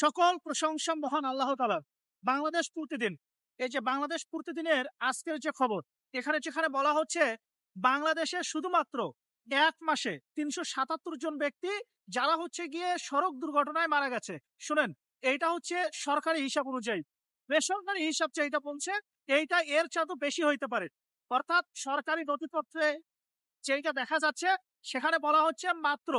সকল প্রশংসা মহান আল্লাহ তালার বাংলাদেশ প্রতিদিন, এই যে বাংলাদেশ প্রতিদিনের আজকের যে খবর, এখানে যেখানে বলা হচ্ছে, বাংলাদেশে শুধুমাত্র এক মাসে তিনশো সাতাত্তর জন ব্যক্তি যারা হচ্ছে গিয়ে সড়ক দুর্ঘটনায় মারা গেছে। শুনেন, এইটা হচ্ছে সরকারি হিসাব অনুযায়ী। বেসরকারি হিসাব যেটা বলছে, এইটা এর চাঁদও বেশি হইতে পারে। অর্থাৎ সরকারি নথিপত্রে যেটা দেখা যাচ্ছে, সেখানে বলা হচ্ছে মাত্র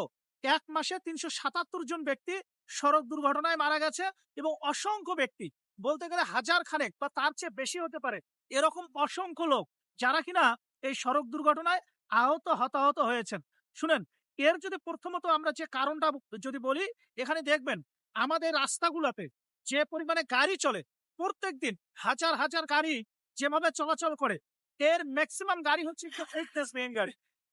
এক মাসে তিনশো সাতাত্তর জন ব্যক্তি সড়ক দুর্ঘটনায় মারা গেছে এবং অসংখ্য ব্যক্তি, বলতে গেলে হাজার খানেক বা তার চেয়ে বেশি হতে পারে, এরকম অসংখ্য লোক যারা কিনা এই সড়ক দুর্ঘটনায় আহত, হতাহত হয়েছেন। শুনেন, এর যদি প্রথমত আমরা যে কারণটা যদি বলি, এখানে দেখবেন আমাদের রাস্তাগুলোতে যে পরিমাণে গাড়ি চলে প্রত্যেক দিন হাজার হাজার গাড়ি যেভাবে চলাচল করে, এর ম্যাক্সিমাম গাড়ি হচ্ছে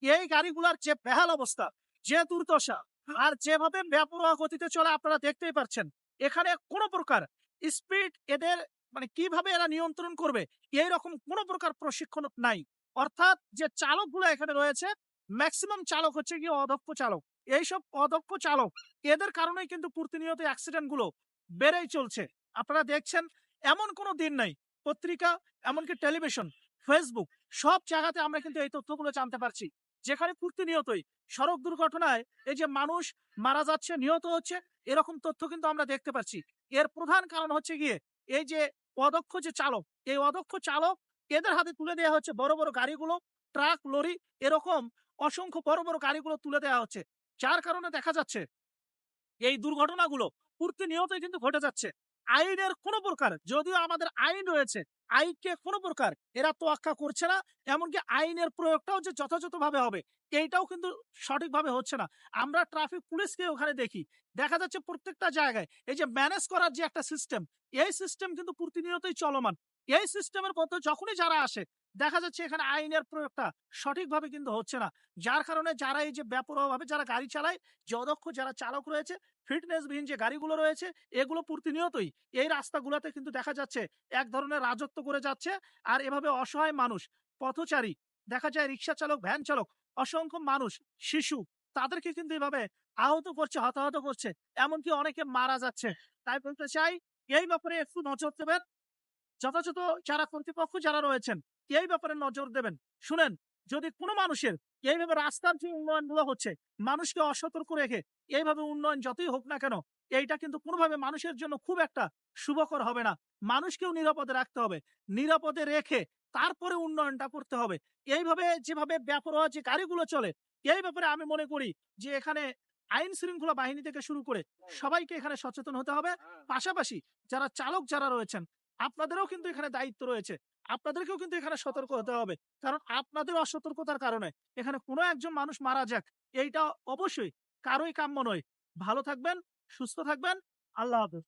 এই গাড়িগুলার যে বেহাল অবস্থা, যে দুর্দশা আর যেভাবে বেপরোয়া গতিতে চলে আপনারা দেখতেই পাচ্ছেন এখানে কোনো প্রকার স্পিড এদের মানে কীভাবে এরা নিয়ন্ত্রণ করবে এই রকম কোনো প্রকার প্রশিক্ষণ নাই। অর্থাৎ যে চালকগুলো এখানে রয়েছে ম্যাক্সিমাম চালক হচ্ছে গিয়ে অদক্ষ চালক। এইসব অদক্ষ চালক, এদের কারণেই কিন্তু প্রতিনিয়ত অ্যাক্সিডেন্টগুলো বেড়েই চলছে। আপনারা দেখছেন, এমন কোনো দিন নাই, পত্রিকা, এমনকি টেলিভিশন ফেসবুক সব জায়গাতে আমরা কিন্তু এই তথ্যগুলো জানতে পারছি। যেখানে প্রতিনিয়তই সড়ক দুর্ঘটনায় এই যে মানুষ মারা যাচ্ছে, নিহত হচ্ছে, এরকম তথ্য কিন্তু আমরা দেখতে পাচ্ছি। এর প্রধান কারণ হচ্ছে গিয়ে এই যে অদক্ষ যে চালক, এই অদক্ষ চালক এদের হাতে তুলে দেওয়া হচ্ছে বড় বড় গাড়িগুলো, ট্রাক, লরি, এরকম অসংখ্য বড় বড় গাড়িগুলো তুলে দেওয়া হচ্ছে। যার কারণে দেখা যাচ্ছে এই দুর্ঘটনাগুলো প্রতিনিয়তই কিন্তু ঘটে যাচ্ছে। আইনের কোন প্রকার, যদিও আমাদের আইন রয়েছে, আইনকে কোনো প্রকার এরা তোয়াক্কা করছে না, এমনকি আইনের প্রয়োগটাও যে যথাযথভাবে হবে, এইটাও কিন্তু সঠিকভাবে হচ্ছে না। আমরা ট্রাফিক পুলিশকে ওখানে দেখি, দেখা যাচ্ছে প্রত্যেকটা জায়গায় এই যে ম্যানেজ করার যে একটা সিস্টেম, এই সিস্টেম কিন্তু প্রতিনিয়তই চলমান। এই সিস্টেমের মধ্যে যখনই যারা আসে দেখা যাচ্ছে এখানে আইনের প্রয়োগটা সঠিকভাবে কিন্তু হচ্ছে না। যার কারণে যারা এই যে ব্যাপরভাবে যারা গাড়ি চালায়, যে অদক্ষ যারা চালক রয়েছে ফিটনেসবিহীন যে গাড়িগুলো রয়েছে, এগুলো প্রতিনিয়তই এই রাস্তাগুলোতে কিন্তু দেখা যাচ্ছে এক ধরনের রাজত্ব করে যাচ্ছে আর এভাবে অসহায় মানুষ, পথচারী, দেখা যায় রিক্সা চালক ভ্যান চালক, অসংখ্য মানুষ, শিশু, তাদেরকে কিন্তু এভাবে আহত করছে, হতাহত করছে। এমনকি অনেকে মারা যাচ্ছে। তাই বলতে চাই, এই ব্যাপারে একটু নজর দেবেন। যথাযথ যারা কর্তৃপক্ষ যারা রয়েছেন এই ব্যাপারে নজর দেবেন? শুনেন যদি কোনো মানুষের এইভাবে রাস্তার যে উন্নয়নগুলো হচ্ছে মানুষকে অসতর্ক রেখে এইভাবে উন্নয়ন যতই হোক না কেন এইটা কিন্তু কোনোভাবে মানুষের জন্য খুব একটা শুভকর হবে না। মানুষকেও নিরাপদে রাখতে হবে। নিরাপদে রেখে তারপরে উন্নয়নটা করতে হবে। এইভাবে যেভাবে ব্যাপরোয়া যে গাড়িগুলো চলে এই ব্যাপারে আমি মনে করি যে এখানে আইন শৃঙ্খলা বাহিনী থেকে শুরু করে সবাইকে এখানে সচেতন হতে হবে। পাশাপাশি যারা চালক যারা রয়েছেন আপনাদেরও কিন্তু এখানে দায়িত্ব রয়েছে। আপনাদেরকেও কিন্তু এখানে সতর্ক হতে হবে। কারণ আপনাদের অসতর্কতার কারণে এখানে কোনো একজন মানুষ মারা যাক, এইটা অবশ্যই কারোই কাম্য নয়। ভালো থাকবেন, সুস্থ থাকবেন, আল্লাহ হাফেজ।